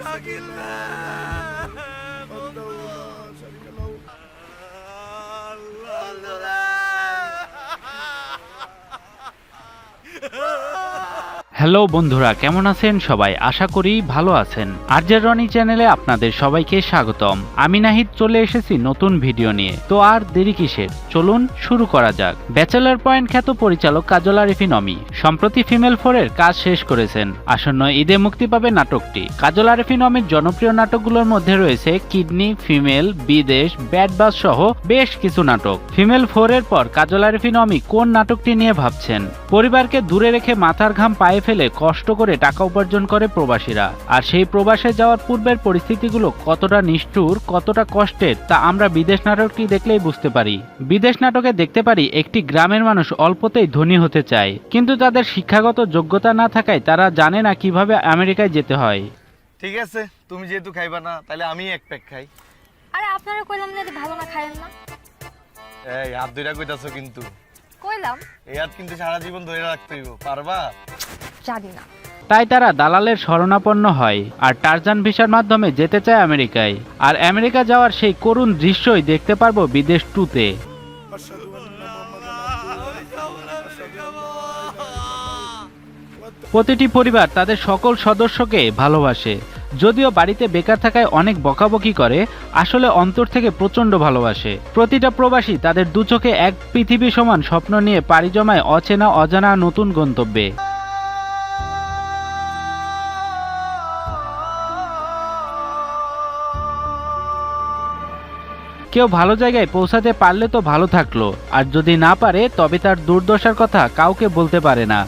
اتقي الله. الله شريك له الله الله. Hello বন্ধুরা, কেমন আছেন সবাই? আশা করি ভালো আছেন। আরজের রনি চ্যানেলে আপনাদের সবাইকে স্বাগতম। আমি নাহিদ চলে এসেছি নতুন ভিডিও নিয়ে। তো আর দেরি কিসের? চলুন শুরু করা যাক। ব্যাচেলার পয়েন্ট খ্যাত পরিচালক কাজল আরিফিন অমি সম্প্রতি ফিমেল ফোরের কাজ শেষ করেছেন। আসন্ন ঈদে মুক্তি পাবে নাটকটি। কাজল আরিফিন অমির জনপ্রিয় নাটকগুলোর মধ্যে রয়েছে kidney, female, Bidesh bad bus সহ বেশ কিছু নাটক। ফিমেল ফোরের পর কাজল আরিফিন অমি কোন নাটকটি নিয়ে ভাবছেন? পরিবারকে দূরে রেখে মাথার ঘাম পায়ে ফেলে কষ্ট করে টাকা উপার্জন করে প্রবাসীরা। আর সেই প্রবাসে যাওয়ার পূর্বের পরিস্থিতিগুলো কতটা নিষ্ঠুর কতটা কষ্টের তা আমরা বিদেশ নাটকটি দেখলেই বুঝতে পারি। বিদেশ নাটকে দেখতে পারি একটি গ্রামের মানুষ অল্পতেই ধনী হতে চায়। কিন্তু তাদের শিক্ষাগত যোগ্যতা না থাকায় তারা জানে না কীভাবে আমেরিকায় যেতে হয়। ঠিক আছে তুমি যেহেতু খাইবা না তাহলে আমি এক প্যাক খাই। আরে আপনারা কইলাম না এটা ভালো না খায়েন না। এই হাত দুইটা কইতাছো কিন্তু। কইলাম। এই হাত কিন্তু সারা জীবন ধরে রাখতে হইব পারবা? জানি না। তাই তারা দালালের শরণাপন্ন হয় আর টারজান ভিসার মাধ্যমে যেতে চায় আমেরিকায়। আর আমেরিকা যাওয়ার সেই করুণ দৃশ্যই দেখতে পারব বিদেশ টুতে। প্রতিটি পরিবার তাদের সকল সদস্যকে ভালোবাসে। যদিও বাড়িতে বেকার থাকায় অনেক বকাবকি করে, আসলে অন্তর থেকে প্রচণ্ড ভালোবাসে। প্রতিটা প্রবাসী তাদের দু চোখে এক পৃথিবী সমান স্বপ্ন নিয়ে পাড়ি জমায় অচেনা অজানা নতুন গন্তব্যে। কেউ ভালো জায়গায় পৌঁছাতে পারলে তো ভালো থাকল। আর যদি না পারে, তবে তার দুর্দশার কথা কাউকে বলতে পারে না।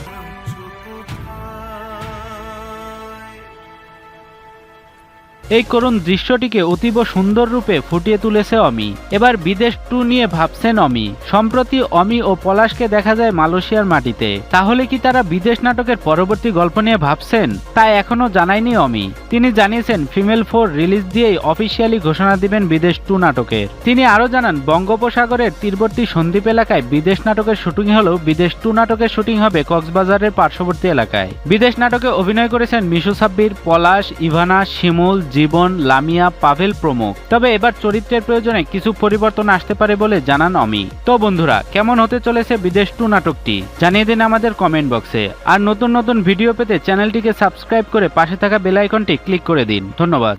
এই করুণ দৃশ্যটিকে অতীব সুন্দর রূপে ফুটিয়ে তুলেছে অমি। এবার বিদেশ টু নিয়ে ভাবছেন অমি। সম্প্রতি অমি ও পলাশকে দেখা যায় মালয়েশিয়ার মাটিতে। তাহলে কি তারা বিদেশ নাটকের পরবর্তী গল্প নিয়ে ভাবছেন? তা এখনও জানায়নি অমি। তিনি জানিয়েছেন, ফিমেল ফোর রিলিজ দিয়েই অফিসিয়ালি ঘোষণা দিবেন বিদেশ টু নাটকের। তিনি আরও জানান, বঙ্গোপসাগরের তীরবর্তী সন্দ্বীপ এলাকায় বিদেশ নাটকের শুটিং হলেও বিদেশ টু নাটকের শুটিং হবে কক্সবাজারের পার্শ্ববর্তী এলাকায়। বিদেশ নাটকে অভিনয় করেছেন মিশু সাব্বির, পলাশ, ইভানা, শিমুল জীবন, লামিয়া, পাভেল প্রমুখ। তবে এবার চরিত্রের প্রয়োজনে কিছু পরিবর্তন আসতে পারে বলে জানান অমি। তো বন্ধুরা, কেমন হতে চলেছে বিদেশ টু নাটকটি? জানিয়ে দিন আমাদের কমেন্ট বক্সে। আর নতুন নতুন ভিডিও পেতে চ্যানেলটিকে সাবস্ক্রাইব করে পাশে থাকা বেলাইকনটি ক্লিক করে দিন। ধন্যবাদ।